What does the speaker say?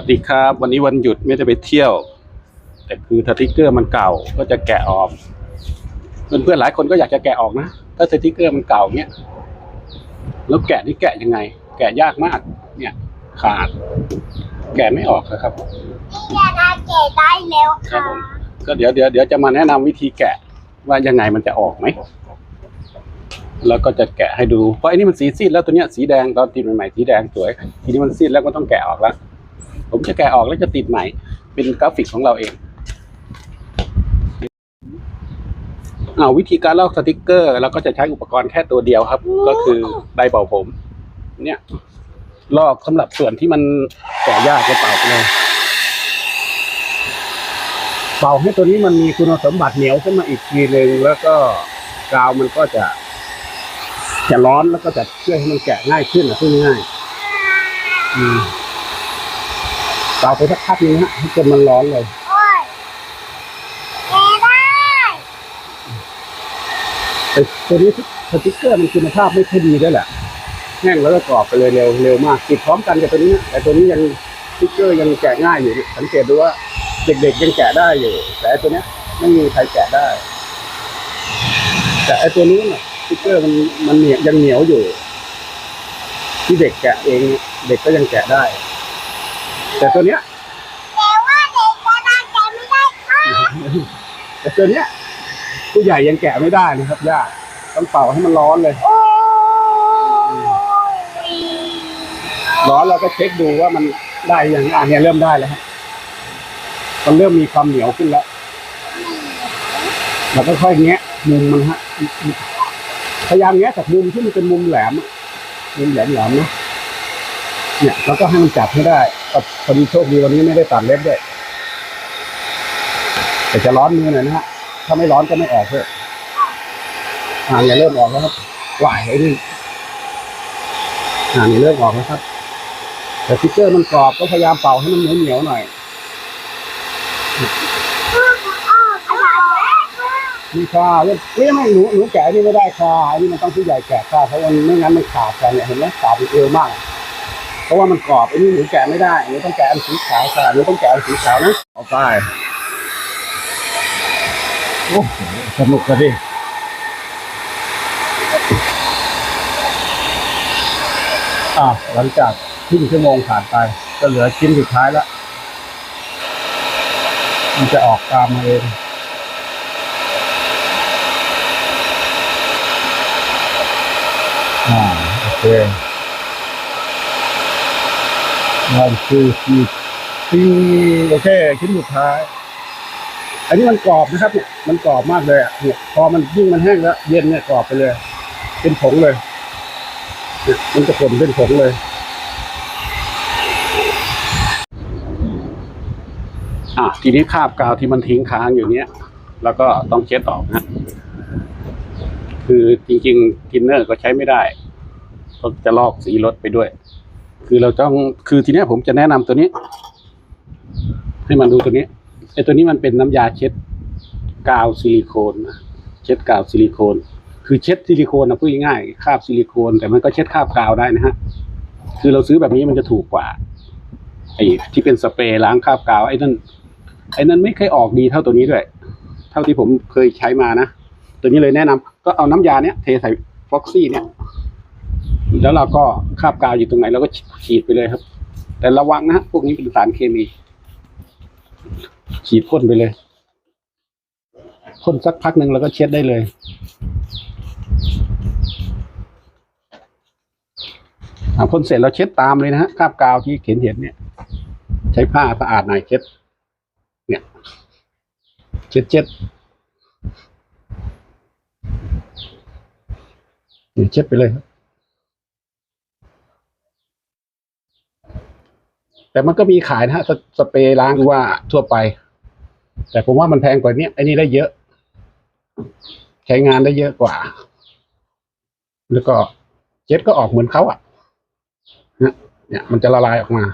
วัสดีครับ วันนี้วันหยุดไม่ได้ไปเที่ยว แต่คือสติกเกอร์มันเก่าก็จะแกะออกเพื่อนๆหลายคนก็อยากจะแกะออกนะถ้าสติกเกอร์มันเก่าเนี้ยแล้วแกะนี่แกะยังไง แกะยากมาก เนี่ย ขาด แกะไม่ออกครับนี่ยาเกตได้แล้วครับค่ะผมก็เดี๋ยวเดี๋ยวเดี๋ยวจะมาแนะนำวิธีแกะว่ายังไงมันจะออกไหมแล้วก็จะแกะให้ดูเพราะไอ้นี่มันสีซีดแล้วตัวเนี้ยสีแดงตอนติดใหม่ๆสีแดงสวย ทีนี้มันซีดแล้วก็ต้องแกะออกแล้ว ผมจะแกะออกแล้วจะติดใหม่ เป็นกราฟิกของเราเองอ้าววิธีการลอกสติกเกอร์เราก็จะใช้อุปกรณ์แค่ตัวเดียวครับ ก็คือไดร์เป่าผม เนี่ยลอกสำหรับส่วนที่มันแกะยากก็เป่าไปเลยเป่าให้ตัวนี้มันมีคุณสมบัติเหนียวขึ้นมาอีกทีหนึ่งแล้วก็กาวมันก็จะ จะร้อนแล้วก็จะช่วยให้มันแกะง่ายขึ้นนะพูดง่ายๆอืม เป่าไปสักพักนึงฮะให้จนมันร้อนเลยโอ้ยเกได้แต่ตัวนี้สติ๊กเกอร์มันคุณภาพไม่ค่อยดีด้วยแหละแห้งแล้วก็กรอบไปเลยเร็วเร็วมากติดพร้อมกันกับตัวนี้ แต่ตัวนี้ยังสติ๊กเกอร์ยังแกะง่ายอยู่ สังเกตดูว่าเด็กๆยังแกะได้อยู่ แต่ตัวนี้ไม่มีใครแกะได้ แต่ไอ้ตัวนี้เนี่ยสติ๊กเกอร์มันมันเหนียวยังเหนียวอยู่ ที่เด็กแกะเองเนี่ยเด็กก็ยังแกะได้ แต่ตัวเนี้ยแต่ว่าเด็กจะได้แกไม่ได้ค่ะแต่ตัวเนี้ยผู้ใหญ่ยังแกะไม่ได้นะครับยากต้องเป่าให้มันร้อนเลย โอ้ยร้อนเราก็เช็คดูว่ามันได้อย่างอะเนี่ยเริ่มได้แล้วฮะมันเริ่มมีความเหนียวขึ้นแล้วเราก็ค่อยแงะมุมมันฮะพยายามแงะจากมุมที่มันเป็นมุมแหลมอะมุมแหลมแหลมๆนะเนี่ยแล้วก็ให้มันจับให้ได้ ก็พอดีโชคดีวันนี้ไม่ได้ตัดเล็บด้วยแต่จะร้อนมือหน่อยนะฮะ ถ้าไม่ร้อนก็ไม่ออกเลยอ่าเนี่ยเริ่มออกแล้วครับหวายไอ้นี่อาเนี่ยเริ่มออกแล้วครับ แต่สติ๊กเกอร์มันกรอบก็พยายามเป่าให้มันเหนียวเหนียวหน่อย มีค่าเรื่องเอ้ยไม่หนูหนูแกะนี่ไม่ได้ค่ะอันนี้มันต้องผู้ใหญ่แกะค่ะเพราะมันไม่งั้นมันขาดกันเนี่ยเห็นไหมขาดเป็นเอวมาก เพราะว่ามันกรอบไอ้นี่หนูแกะไม่ได้หนูต้องแกะอันสีขาวค่ะหนูต้องแกะอันสีขาวนะเอาไปโอ้สนุกกันดิอะหลังจากครึ่งชั่วโมงผ่านไป ก็เหลือชิ้นสุดท้ายแล้วมันจะออกตามมาเองอ่าโอเค วันคือสี่สี่โอเคชิ้นสุดท้าย อันนี้มันกรอบนะครับเนี่ยมันกรอบมากเลยอะเนี่ยพอมันยิ่งมันแห้งแล้ว เย็นเนี่ยกรอบไปเลย เป็นผงเลยเนี่ยมันจะผลเป็นผงเลยอะทีนี้คราบกาวที่มันทิ้งค้างอยู่เนี้ยแล้วก็ต้องเช็ดออกนะคือจริงๆทินเนอร์ก็ใช้ไม่ได้ก็จะลอกสีรถไปด้วย คือเราต้องคือทีเนี้ยผมจะแนะนำตัวนี้ ให้มันดูตัวนี้ไอ้ตัวนี้มันเป็นน้ำยาเช็ดกาวซิลิโคนนะเช็ดกาวซิลิโคน คือเช็ดซิลิโคนนะพูดง่ายๆคราบซิลิโคน แต่มันก็เช็ดคราบกาวได้นะฮะคือเราซื้อแบบนี้มันจะถูกกว่าไอ้ที่เป็นสเปรย์ล้างคราบกาวไอ้นั่นไอ้นั่นไม่เคยออกดีเท่าตัวนี้ด้วย เท่าที่ผมเคยใช้มานะ ตัวนี้เลยแนะนำก็เอาน้ำยาเนี้ยเทใส่ฟ็อกซี่เนี่ย แล้วเราก็คาบกาวอยู่ตรงไหนเราก็ฉีดไปเลยครับ แต่ระวังนะฮะพวกนี้เป็นสารเคมีฉีดพ่นไปเลยพ่นสักพักหนึ่งแล้วก็เช็ดได้เลยอ่าพ่นเสร็จเราเช็ดตามเลยนะฮะคาบกาวที่เห็นเห็นเนี่ย ใช้ผ้าสะอาดหน่อยเช็ด เนี่ย เช็ดเช็ดเช็ดไปเลยครับ แต่มันก็มีขายนะฮะสสเปรย์ล้างว่าทั่วไป แต่ผมว่ามันแพงกว่าเนี้ยไอ้นี่ได้เยอะ ใช้งานได้เยอะกว่า แล้วก็เจ็ดก็ออกเหมือนเขาอะเนี่ยเนี่ยมันจะละลายออกมา